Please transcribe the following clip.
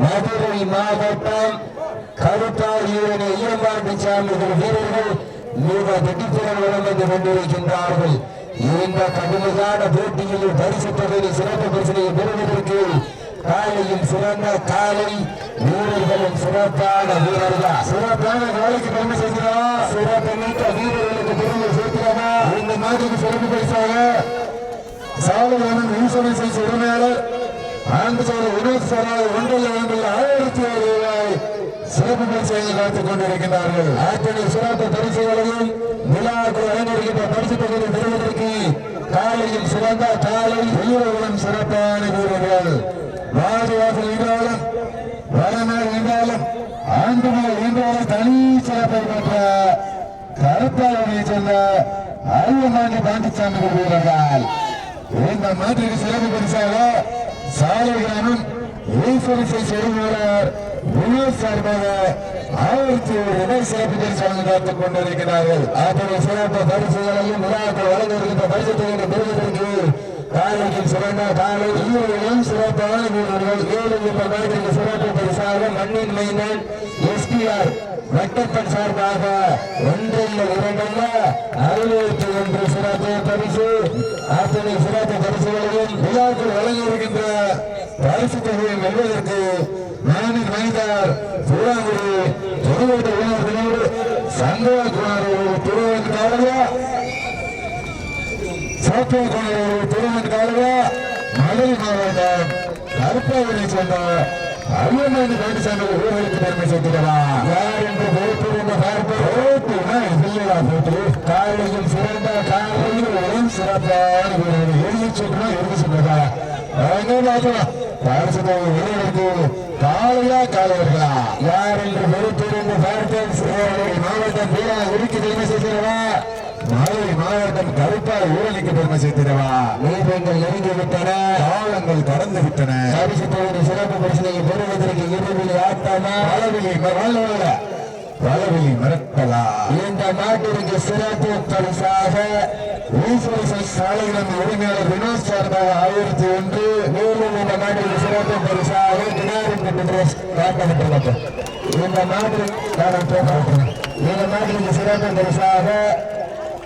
மதுரை மாவட்டம் கருத்தாரியுடன் ஐயம்பாட்டு சாமிகள் வீரர்கள் மிக வெட்டித்திறன் வந்து கொண்டிருக்கின்றார்கள். இந்த கடுமையான போட்டியில் பரிசு தொகையில் சிறப்பு பரிசனை பெறுவதற்கு காலையும் சிறந்த காலை வீரர்களும் சிறப்பான வீரர்கள்? சிறப்பான வேலைக்கு பெருமை செய்கிறோம் சிறப்பு மிக்க வீரர்களுக்கு பெருமை சேர்க்கிறோமா? இந்த மாதிரி சிறப்பு பரிசாக சாலையான இன்சூரன்ஸ் செய்த உரிமையாளர் ஆண்டு சாலை உணவு சாராய் ஒன்றில் ஒன்றில் ஆயிரத்தி ஏழு ரூபாய் சிறப்பு பரிசுகளை காத்துக் கொண்டிருக்கிறார்கள் ஆற்றலை சிறப்பு பரிசுகளையும் விழாக்கள் வழங்கியிருக்கின்ற பரிசு தொகையை பெறுவதற்கு காலையில் சிறந்த காலை வீரர்களும் சிறப்பான வீரர்கள். வாரிவாசல் என்றாலும் வடநாள் என்றாலும் ஆண்டு நாள் என்றாலும் தனி சிறப்பை பெற்ற கருப்பாளனை சொன்ன அருவமாண்டி பாண்டிச்சாமி வீரர்கள். இந்த மாற்றுக்கு சிறப்பு பரிசாக சாலை கிராமம் ஈஸ்வரிசை செருமாளர் வினோத் சார்பாக ஆயிரத்தி ஒரு ரூபாய் சிறப்பு பரிசு காத்துக் கொண்டிருக்கிறார்கள். அத்தனை சிறப்பு பரிசுகளையும் விழாக்கள் வழங்க இருக்கின்ற பரிசு தொகையை பெறுவதற்கு காலையில் சிறந்த காலை ஈரோடும் சிறப்பான வீரர்கள். ஏழு ரூபாய்க்கு சிறப்பு பரிசாக மண்ணின் மைந்தன் எஸ்பிஆர் வட்டப்பன் சார்பாக ஒன்றில் இரண்டல்ல அறுபத்தி ஒன்று அத்தனை சிறப்பு பரிசுகளையும் விழாக்கள் வழங்க இருக்கின்ற பரிசு தொகையை வெல்வதற்கு மாநில மைந்தார் சூழாங்குடி தொடுவோட்டு உணர்வினோடு சங்ககுமார் திருவந்தாளா சாப்பியகுமார் திருவந்தாளா மதுரை மாவட்டம் கருப்பாவூரை சேர்ந்த அரியமணி வேண்டு சேர்ந்த ஊர்களுக்கு பெருமை சேர்த்துக்கலாம் யார் என்று போட்டு இந்த பார்ப்போம் போட்டுனா இல்லையா போட்டு காலையில் சிறந்த காலையில் ஒரு சிறப்பான வீரர்கள் எழுதி சொல்றா எழுதி சொல்றதா வீரர்களுக்கு காலையா காலையர்களா யார் என்று பொறுத்திருந்து பார்த்தேன். சிவகங்கை மாவட்டம் வீரா உருக்கி பெருமை சேர்க்கிறவா மதுரை மாவட்டம் கருப்பாய் ஊழலுக்கு பெருமை சேர்த்திடவா? நீபங்கள் நெருங்கி விட்டன. காலங்கள் கடந்து விட்டன. பரிசு தொகுதி சிறப்பு பரிசனை பெறுவதற்கு இறுதியில் ஆட்டமா? பலவிலி வல்லவல்ல பலவிலி மறக்கலாம் இந்த நாட்டிற்கு சிறப்பு பரிசாக ஈஸ்வரசை சாலையிடம் உரிமையாளர் வினோத் சார்பாக ஆயிரத்தி ஒன்று மேலும் இந்த நாட்டிற்கு சிறப்பு பரிசாக கிணறு இந்த நாட்டில் இந்த நாட்டிற்கு சிறப்பு பரிசாக